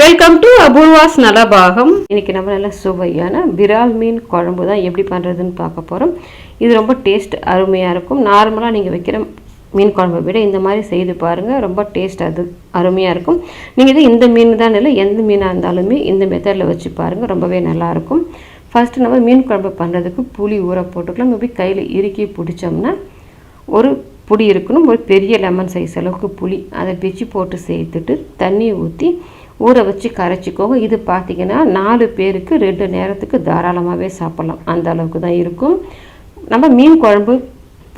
Welcome to Apoorva's Nalabagam இன்னைக்கு நம்ம நல்ல சுவையான விரால் மீன் குழம்பு தான் எப்படி பண்ணுறதுன்னு பார்க்க போகிறோம் இது ரொம்ப டேஸ்ட் அருமையாக இருக்கும். நார்மலாக நீங்கள் வைக்கிற மீன் குழம்பை விட இந்த மாதிரி செய்து பாருங்கள் ரொம்ப டேஸ்ட் அது அருமையாக இருக்கும். நீங்கள் இது இந்த மீன் தான் இல்லை எந்த மீனாக இருந்தாலுமே இந்த மெத்தடில் வச்சு பாருங்கள் ரொம்பவே நல்லாயிருக்கும் ஃபஸ்ட்டு நம்ம மீன் குழம்பு பண்ணுறதுக்கு புளி ஊற போட்டுக்கலாம். இப்படி கையில் இறுக்கி பிடிச்சோம்னா ஒரு புளி இருக்கணும். ஒரு பெரிய லெமன் சைஸ் அளவுக்கு புளி. அதை பிச்சு போட்டு சேர்த்துட்டு தண்ணி ஊற்றி ஊற வச்சு கரைச்சிக்கோங்க. இது பார்த்தீங்கன்னா நாலு பேருக்கு ரெண்டு நேரத்துக்கு தாராளமாகவே சாப்பிட்லாம். அந்த அளவுக்கு தான் இருக்கும். நம்ம மீன் குழம்பு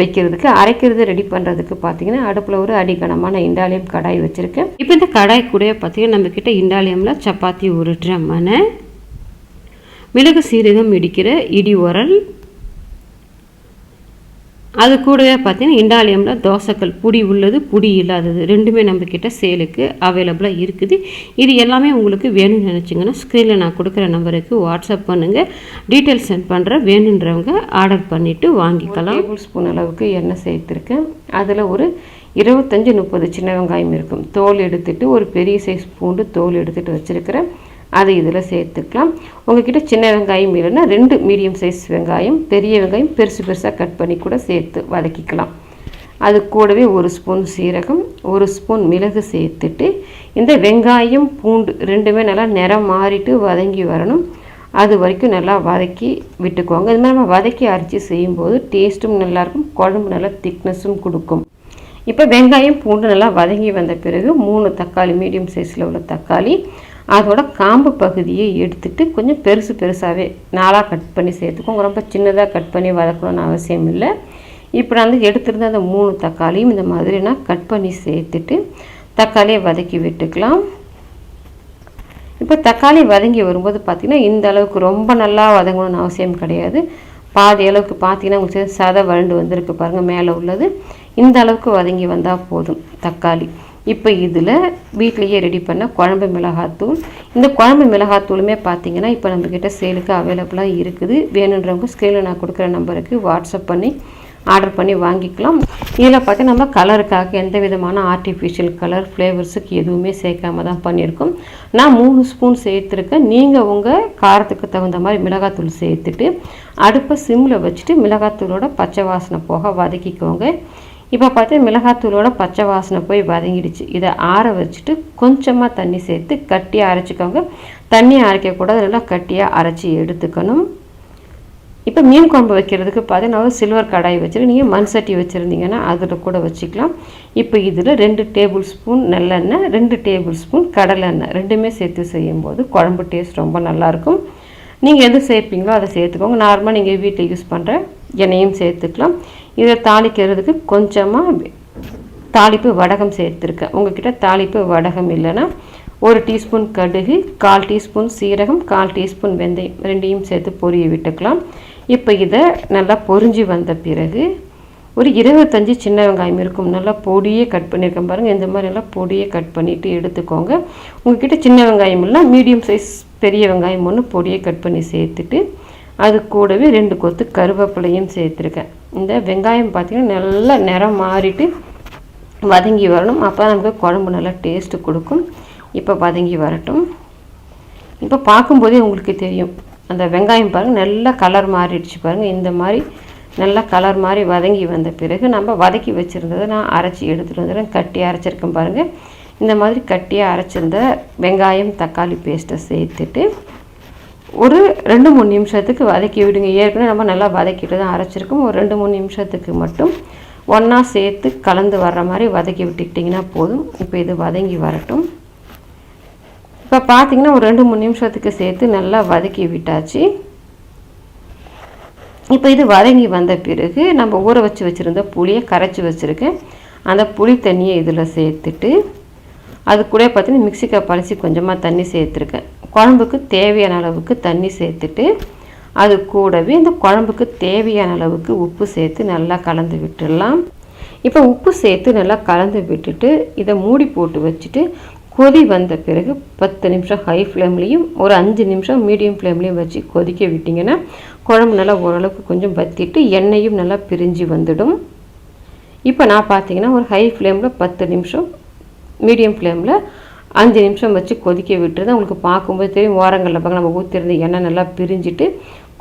வைக்கிறதுக்கு அரைக்கிறது ரெடி பண்ணுறதுக்கு பார்த்தீங்கன்னா அடுப்பில் ஒரு அடிக்கனமான இண்டாலியம் கடாய் வச்சுருக்கேன். இப்போ இந்த கடாய் கூட பார்த்தீங்கன்னா நம்மக்கிட்ட இண்டாலியமில் சப்பாத்தி உருட்டுற மனை மிளகு சீரகம் இடிக்கிற இடி உரல் அது கூடவே பார்த்தீங்கன்னா இண்டாலியமில் தோசைக்கல் புடி உள்ளது புடி இல்லாதது. ரெண்டுமே நம்மக்கிட்ட சேலுக்கு அவைலபிளாக இருக்குது. இது எல்லாமே உங்களுக்கு வேணும்னு நினச்சிங்கன்னா ஸ்க்ரீனில் நான் கொடுக்குற நம்பருக்கு வாட்ஸ்அப் பண்ணுங்கள் டீட்டெயில்ஸ் சென்ட் பண்ணுறேன் வேணுன்றவங்க ஆர்டர் பண்ணிவிட்டு வாங்கிக்கலாம். டேபிள் ஸ்பூன் அளவுக்கு எண்ணெய் சேர்த்துருக்கேன். அதில் ஒரு இருபத்தஞ்சி முப்பது சின்ன வெங்காயம் இருக்கும். தோல் எடுத்துகிட்டு ஒரு பெரிய சைஸ் பூண்டு தோல் எடுத்துகிட்டு வச்சுருக்கிறேன். அதை இதில் சேர்த்துக்கலாம். உங்ககிட்ட சின்ன வெங்காயம் இல்லைன்னா ரெண்டு மீடியம் சைஸ் வெங்காயம் பெரிய வெங்காயம் பெருசு பெருசாக கட் பண்ணி கூட சேர்த்து வதக்கிக்கலாம். அது கூடவே ஒரு ஸ்பூன் சீரகம் ஒரு ஸ்பூன் மிளகு சேர்த்துட்டு இந்த வெங்காயம் பூண்டு ரெண்டுமே நல்லா நிறம் மாறிட்டு வதங்கி வரணும். அது வரைக்கும் நல்லா வதக்கி விட்டுக்குவாங்க இது மாதிரி நம்ம வதக்கி அரைச்சி செய்யும்போது டேஸ்ட்டும் நல்லாயிருக்கும் குழம்பு நல்லா திக்னஸும் கொடுக்கும். இப்போ வெங்காயம் பூண்டு நல்லா வதங்கி வந்த பிறகு மூணு தக்காளி மீடியம் சைஸில் உள்ள தக்காளி அதோட காம்பு பகுதியை எடுத்துட்டு கொஞ்சம் பெருசு பெருசாகவே நாளாக கட் பண்ணி சேர்த்துக்கோங்க ரொம்ப சின்னதாக கட் பண்ணி வதக்கணும்னு அவசியம் இல்லை. இப்போ நான் வந்து எடுத்துருந்த அந்த மூணு தக்காளியும் இந்த மாதிரி நான் கட் பண்ணி சேர்த்துட்டு தக்காளியை வதக்கி விட்டுக்கலாம். இப்போ தக்காளி வதங்கி வரும்போது பார்த்திங்கன்னா இந்த அளவுக்கு ரொம்ப நல்லா வதங்கணும்னு அவசியம் கிடையாது. பாதி அளவுக்கு பார்த்தீங்கன்னா உங்களுக்கு சதை வறண்டு வந்திருக்கு பாருங்கள் மேலே உள்ளது. இந்த அளவுக்கு வதங்கி வந்தால் போதும் தக்காளி. இப்போ இதில் வீட்லேயே ரெடி பண்ண குழம்பு மிளகாத்தூள். இந்த குழம்பு மிளகாத்தூளுமே பார்த்தீங்கன்னா இப்போ நம்மக்கிட்ட சேலுக்கு அவைலபிளாக இருக்குது. வேணுன்றவங்க ஸ்க்ரீனில் நான் கொடுக்குற நம்பருக்கு வாட்ஸ்அப் பண்ணி ஆர்டர் பண்ணி வாங்கிக்கலாம். இதில் பார்த்தா நம்ம கலருக்காக எந்த விதமான ஆர்டிஃபிஷியல் கலர் ஃப்ளேவர்ஸுக்கு எதுவுமே சேர்க்காம தான் பண்ணியிருக்கோம். நான் மூணு ஸ்பூன் சேர்த்துருக்கேன். நீங்கள் உங்கள் காரத்துக்கு தகுந்த மாதிரி மிளகாத்தூள் சேர்த்துட்டு அடுப்பை சிம்மில் வச்சுட்டு மிளகாத்தூளோட பச்சை வாசனை போக வதக்கிக்கோங்க. இப்போ பார்த்து மிளகாத்தூளோட பச்சை வாசனை போய் வதங்கிடுச்சு. இதை ஆற வச்சுட்டு கொஞ்சமாக தண்ணி சேர்த்து கட்டியாக அரைச்சிக்கோங்க. தண்ணி அரைக்கக்கூடாது நல்லா கட்டியாக அரைச்சி எடுத்துக்கணும். இப்போ மீன் குழம்பு வைக்கிறதுக்கு பார்த்தீங்கன்னா ஒரு சில்வர் கடாய் வச்சுட்டு நீங்கள் மண் சட்டி வச்சுருந்தீங்கன்னா அதில் கூட வச்சுக்கலாம். இப்போ இதில் ரெண்டு டேபிள் ஸ்பூன் நல்லெண்ணெய் ரெண்டு டேபிள் ஸ்பூன் கடலெண்ணெய் ரெண்டுமே சேர்த்து செய்யும்போது குழம்பு டேஸ்ட் ரொம்ப நல்லாயிருக்கும் நீங்கள் எது சேர்ப்பீங்களோ அதை சேர்த்துக்கோங்க. நார்மலாக நீங்கள் வீட்டில் யூஸ் பண்ணுற எண்ணெயும் சேர்த்துக்கலாம். இதை தாளிக்கிறதுக்கு கொஞ்சமாக தாளிப்பு வடகம் சேர்த்துருக்கேன். உங்ககிட்ட தாளிப்பு வடகம் இல்லைன்னா ஒரு டீஸ்பூன் கடுகு கால் டீஸ்பூன் சீரகம் கால் டீஸ்பூன் வெந்தயம் ரெண்டையும் சேர்த்து பொரிய விட்டுக்கலாம். இப்போ இதை நல்லா பொரிஞ்சு வந்த பிறகு ஒரு இருபத்தஞ்சி சின்ன வெங்காயம் இருக்கும். நல்லா பொடியே கட் பண்ணியிருக்கேன் பாருங்கள் இந்த மாதிரி எல்லாம் பொடியே கட் பண்ணிவிட்டு எடுத்துக்கோங்க. உங்ககிட்ட சின்ன வெங்காயம் இல்லை மீடியம் சைஸ் பெரிய வெங்காயம் ஒன்று பொடியை கட் பண்ணி சேர்த்துட்டு அது கூடவே ரெண்டு கொத்து கருவேப்பிலையும் சேர்த்துருக்கேன். இந்த வெங்காயம் பார்த்திங்கன்னா நல்லா நிறம் மாறிட்டு வதங்கி வரணும். அப்போ நமக்கு குழம்பு நல்லா டேஸ்ட்டு கொடுக்கும். இப்போ வதங்கி வரட்டும். இப்போ பார்க்கும்போதே உங்களுக்கு தெரியும். அந்த வெங்காயம் பாருங்கள் நல்லா கலர் மாறிடுச்சு பாருங்கள் இந்த மாதிரி நல்லா கலர் மாதிரி வதங்கி வந்த பிறகு நம்ம வதக்கி வச்சுருந்ததை நான் அரைச்சி எடுத்துகிட்டு வந்துடுறேன். கட்டி அரைச்சிருக்கேன் பாருங்கள் இந்த மாதிரி கட்டியாக அரைச்சிருந்த வெங்காயம் தக்காளி பேஸ்ட்டை சேர்த்துட்டு ஒரு ரெண்டு மூணு நிமிஷத்துக்கு வதக்கி விடுங்க. ஏற்கனவே நம்ம நல்லா வதக்கிட்டு தான் அரைச்சிருக்கோம். ஒரு ரெண்டு மூணு நிமிஷத்துக்கு மட்டும் ஒன்றா சேர்த்து கலந்து வர்ற மாதிரி வதக்கி விட்டுக்கிட்டிங்கன்னா போதும். இப்போ இது வதங்கி வரட்டும். இப்போ பார்த்தீங்கன்னா ஒரு ரெண்டு மூணு நிமிஷத்துக்கு சேர்த்து நல்லா வதக்கி விட்டாச்சு. இப்போ இது வதங்கி வந்த பிறகு நம்ம ஊற வச்சு வச்சுருந்த புளியை கரைச்சி வச்சுருக்கேன். அந்த புளி தண்ணியை இதில் சேர்த்துட்டு அது கூட பார்த்தீங்கன்னா மிக்சி கப் கொஞ்சமாக தண்ணி சேர்த்துருக்கேன். குழம்புக்கு தேவையான அளவுக்கு தண்ணி சேர்த்துட்டு அது கூடவே இந்த குழம்புக்கு தேவையான அளவுக்கு உப்பு சேர்த்து நல்லா கலந்து விட்டுடலாம். இப்போ உப்பு சேர்த்து நல்லா கலந்து விட்டுட்டு இதை மூடி போட்டு வச்சுட்டு கொதி வந்த பிறகு பத்து நிமிஷம் ஹை ஃப்ளேம்லேயும் ஒரு அஞ்சு நிமிஷம் மீடியம் ஃப்ளேம்லேயும் வச்சு கொதிக்க விட்டிங்கன்னா குழம்பு நல்லா ஓரளவுக்கு கொஞ்சம் வத்திட்டு எண்ணெயும் நல்லா பிரிஞ்சு வந்துடும். இப்போ நான் பார்த்தீங்கன்னா ஒரு ஹை ஃப்ளேமில் பத்து நிமிஷம் மீடியம் ஃப்ளேமில் அஞ்சு நிமிஷம் வச்சு கொதிக்க விட்டுருது உங்களுக்கு பார்க்கும்போது தெரியும் ஓரங்களில் பார்க்க நம்ம ஊற்றிருந்த எண்ணெய் நல்லா பிரிஞ்சுட்டு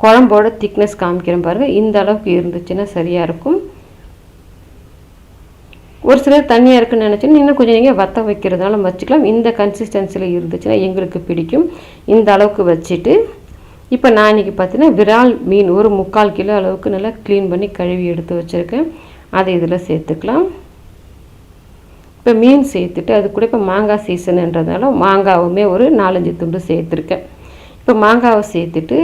குழம்போட திக்னஸ் காமிக்கிறேன் பாருங்கள் இந்த அளவுக்கு இருந்துச்சுன்னா சரியாக இருக்கும். ஒரு சிலர் தண்ணியாக இருக்குன்னு நினச்சின்னா இன்னும் கொஞ்சம் நீங்கள் வத்த வைக்கிறதுனால வச்சுக்கலாம். இந்த கன்சிஸ்டன்சியில் இருந்துச்சுன்னா எங்களுக்கு பிடிக்கும். இந்த அளவுக்கு வச்சுட்டு இப்போ நான் இன்றைக்கி பார்த்தீங்கன்னா விரால் மீன் ஒரு முக்கால் கிலோ அளவுக்கு நல்லா க்ளீன் பண்ணி கழுவி எடுத்து வச்சுருக்கேன். அதை இதில் சேர்த்துக்கலாம். இப்போ மீன் சேர்த்துட்டு அது கூட இப்போ மாங்காய் சீசனுன்றதுனால மாங்காவுமே ஒரு நாலஞ்சு துண்டு சேர்த்துருக்கேன். இப்போ மாங்காவை சேர்த்துட்டு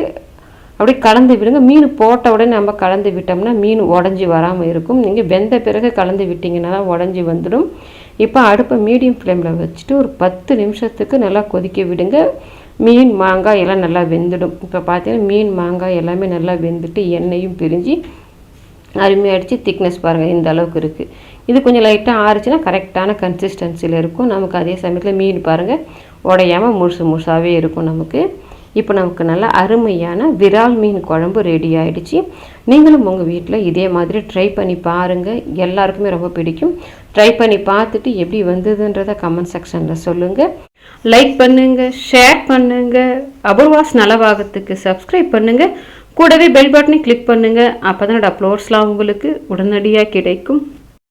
அப்படியே கலந்து விடுங்க. மீன் போட்ட உடனே நம்ம கலந்து விட்டோம்னா மீன் உடஞ்சி வராமல் இருக்கும். நீங்கள் வெந்த பிறகு கலந்து விட்டிங்கன்னா தான் உடஞ்சி வந்துடும். இப்போ அடுப்பை மீடியம் ஃப்ளேமில் வச்சுட்டு ஒரு பத்து நிமிஷத்துக்கு நல்லா கொதிக்க விடுங்க. மீன் மாங்காய் எல்லாம் நல்லா வெந்துடும். இப்போ பார்த்தீங்கன்னா மீன் மாங்காய் எல்லாமே நல்லா வெந்துட்டு எண்ணெயும் பிரிஞ்சு அருமையாகிடுச்சு திக்னஸ் பாருங்கள் இந்த அளவுக்கு இருக்குது இது கொஞ்சம் லைட்டாக ஆறுச்சுன்னா கரெக்டான கன்சிஸ்டன்சியில் இருக்கும். நமக்கு அதே சமயத்தில் மீன் பாருங்கள் உடையாமல் முழுசு முழுசாகவே இருக்கும் நமக்கு. இப்போ நமக்கு நல்ல அருமையான விரால் மீன் குழம்பு ரெடி ஆகிடுச்சு நீங்களும் உங்கள் வீட்டில் இதே மாதிரி ட்ரை பண்ணி பாருங்கள் எல்லாருக்குமே ரொம்ப பிடிக்கும். ட்ரை பண்ணி பார்த்துட்டு எப்படி வந்ததுன்றதை கமெண்ட் செக்ஷனில் சொல்லுங்கள் லைக் பண்ணுங்கள் ஷேர் பண்ணுங்கள் அபூர்வாஸ் நலவாகத்துக்கு சப்ஸ்கிரைப் பண்ணுங்கள் கூடவே பெல் பட்டனை கிளிக் பண்ணுங்கள் அப்போ தான் அப்லோட்ஸ்லாம் உங்களுக்கு உடனடியாக கிடைக்கும்.